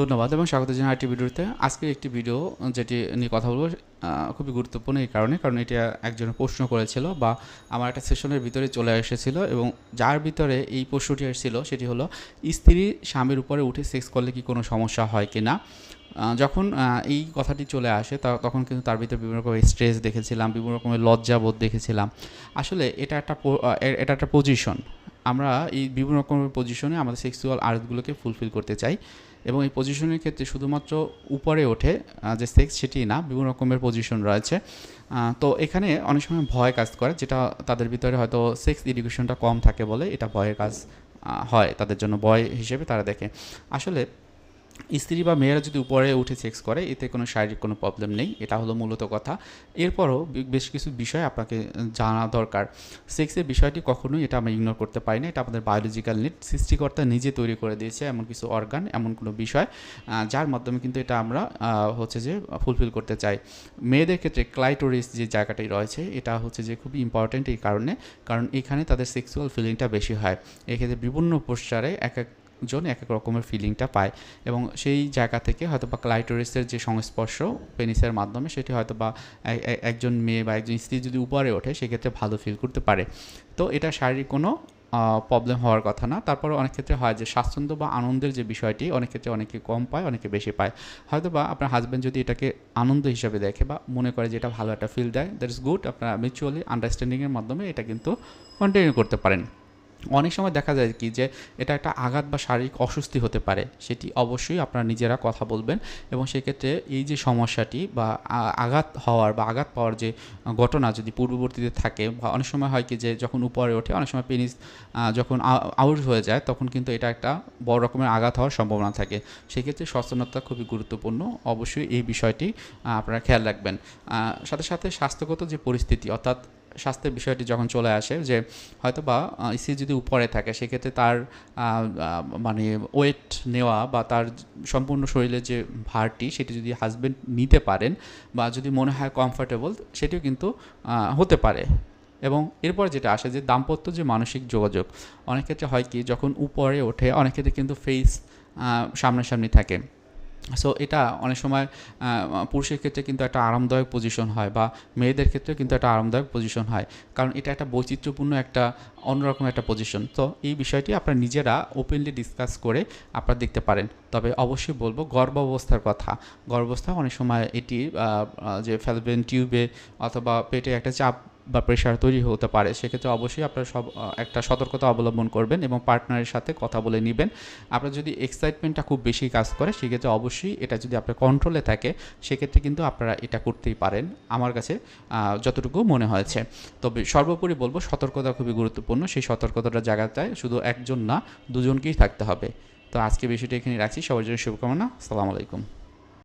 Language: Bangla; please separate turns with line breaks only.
ধন্যবাদ এবং স্বাগত জানাই আরেকটি ভিডিওতে। আজকের একটি ভিডিও যেটি নিয়ে কথা বলব খুবই গুরুত্বপূর্ণ এই কারণে, কারণ এটা একজন প্রশ্ন করেছিল বা আমার একটা সেশনের ভিতরে চলে এসেছিল এবং যার ভিতরে এই প্রশ্নটি এসেছিল সেটি হলো, স্ত্রী স্বামীর উপরে উঠে সেক্স করলে কি কোনো সমস্যা হয় কি না যখন এই কথাটি চলে আসে তখন কিন্তু তার ভিতরে বিভিন্ন রকমের স্ট্রেস দেখেছিলাম, বিভিন্ন রকমের লজ্জাবোধ দেখেছিলাম। আসলে এটা একটা এটা একটা পজিশন আমরা এই বিভিন্ন রকমের পজিশনে আমাদের সেক্সুয়াল আর্টগুলোকে ফুলফিল করতে চাই এবং এই পজিশনের ক্ষেত্রে শুধুমাত্র উপরে ওঠে যে সেক্স সেটি না, বিভিন্ন রকমের পজিশন রয়েছে। তো এখানে অনেক সময় ভয় কাজ করে, যেটা তাদের ভিতরে হয়তো সেক্স এডুকেশনটা কম থাকে বলে এটা ভয়ের কাজ হয়, তাদের জন্য ভয় হিসেবে তারা দেখে। আসলে স্ত্রী বা মেয়েরা যদি উপরে উঠে সেক্স করে, এতে কোনো শারীরিক কোনো প্রবলেম নেই। এটা হলো মূলত কথা। এরপরও বেশ কিছু বিষয় আপনাকে জানা দরকার। সেক্সের বিষয়টি কখনোই এটা আমরা ইগনোর করতে পারি না। এটা আমাদের বায়োলজিক্যাল নিড সৃষ্টিকর্তা নিজে তৈরি করে দিয়েছে এমন কিছু অর্গান এমন কোনো বিষয় যার মাধ্যমে কিন্তু এটা আমরা হচ্ছে যে ফুলফিল করতে চাই। মেয়েদের ক্ষেত্রে ক্লাইটোরিস যে জায়গাটাই রয়েছে, এটা হচ্ছে যে খুবই ইম্পর্ট্যান্ট এই কারণে। কারণ এখানে তাদের সেক্সুয়াল ফিলিংটা বেশি হয়। এক্ষেত্রে বিভিন্ন পোস্টারে এক এক জন এক এক রকমের ফিলিংটা পায়। এবং সেই জায়গা থেকে হয়তো বা ক্লাইটোরিসের যে সংস্পর্শ পেনিসের মাধ্যমে, সেটি হয়তো বা একজন মেয়ে বা একজন স্ত্রী যদি উপরে ওঠে, সেক্ষেত্রে ভালো ফিল করতে পারে। তো এটা শারীরিক কোনো প্রবলেম হওয়ার কথা না। তারপরে অনেক ক্ষেত্রে হয় যে স্বাচ্ছন্দ্য বা আনন্দের যে বিষয়টি, অনেক ক্ষেত্রে অনেকে কম পায়, অনেকে বেশি পায়। হয়তো বা আপনার হাজব্যান্ড যদি এটাকে আনন্দ হিসাবে দেখে বা মনে করে যে এটা ভালো একটা ফিল দেয় দ্যাট ইজ গুড আপনারা মিউচুয়ালি আন্ডারস্ট্যান্ডিংয়ের মাধ্যমে এটা কিন্তু কন্টিনিউ করতে পারেন। অনেক সময় দেখা যায় কি যে এটা একটা আঘাত বা শারীরিক অস্বস্তি হতে পারে। সেটি অবশ্যই আপনারা নিজেরা কথা বলবেন এবং সেক্ষেত্রে এই যে সমস্যাটি বা আঘাত হওয়ার বা আঘাত পাওয়ার যে ঘটনা যদি পূর্ববর্তীতে থাকে বা অনেক সময় হয় কি যে যখন উপরে ওঠে, অনেক সময় পেনিস যখন আউট হয়ে যায় তখন কিন্তু এটা একটা বড় রকমের আঘাত হওয়ার সম্ভাবনা থাকে। সেক্ষেত্রে সচেতনতা খুবই গুরুত্বপূর্ণ। অবশ্যই এই বিষয়টি আপনারা খেয়াল রাখবেন। সাথে সাথে স্বাস্থ্যগত যে পরিস্থিতি অর্থাৎ স্বাস্থ্যের বিষয়টি যখন চলে আসে যে হয়তো বা স্ত্রী যদি উপরে থাকে, সেক্ষেত্রে তার মানে ওয়েট নেওয়া বা তার সম্পূর্ণ শরীরের যে ভারটি, সেটি যদি হাজবেন্ড নিতে পারেন বা যদি মনে হয় কমফোর্টেবল সেটিও কিন্তু হতে পারে। এবং এরপর যেটা আসে যে দাম্পত্য যে মানসিক যোগাযোগ, অনেক ক্ষেত্রে হয় কি, যখন উপরে ওঠে, অনেক ক্ষেত্রে কিন্তু ফেস সামনাসামনি থাকে। সো এটা অনেক সময় পুরুষের ক্ষেত্রে কিন্তু একটা আরামদায়ক পজিশন হয় বা মেয়েদের ক্ষেত্রে কিন্তু একটা আরামদায়ক পজিশন হয়। কারণ এটা একটা বৈচিত্র্যপূর্ণ একটা, অন্যরকম একটা পজিশন তো এই বিষয়টি আপনারা নিজেরা ওপেনলি ডিসকাস করে আপনারা দেখতে পারেন। তবে অবশ্যই বলব গর্ভাবস্থার কথা। গর্ভাবস্থায় অনেক সময় এটি যে ফেলবেন টিউবে অথবা পেটে একটা চাপ বা প্রেশার তৈরি হতে পারে, সেক্ষেত্রে অবশ্যই আপনারা সব একটা সতর্কতা অবলম্বন করবেন এবং পার্টনারের সাথে কথা বলে নেবেন। আপনার যদি এক্সাইটমেন্টটা খুব বেশি কাজ করে, সেক্ষেত্রে অবশ্যই এটা যদি আপনার কন্ট্রোলে থাকে, সেক্ষেত্রে কিন্তু আপনারা এটা করতেই পারেন, আমার কাছে যতটুকু মনে হয়েছে। তবে সর্বোপরি বলব, সতর্কতা খুবই গুরুত্বপূর্ণ, সেই সতর্কতাটা জায়গাটায় শুধু একজন না, দুজনকেই থাকতে হবে। তো আজকে বিষয়টা এখানে রাখছি, সবার জন্য শুভকামনা সালাম আলাইকুম।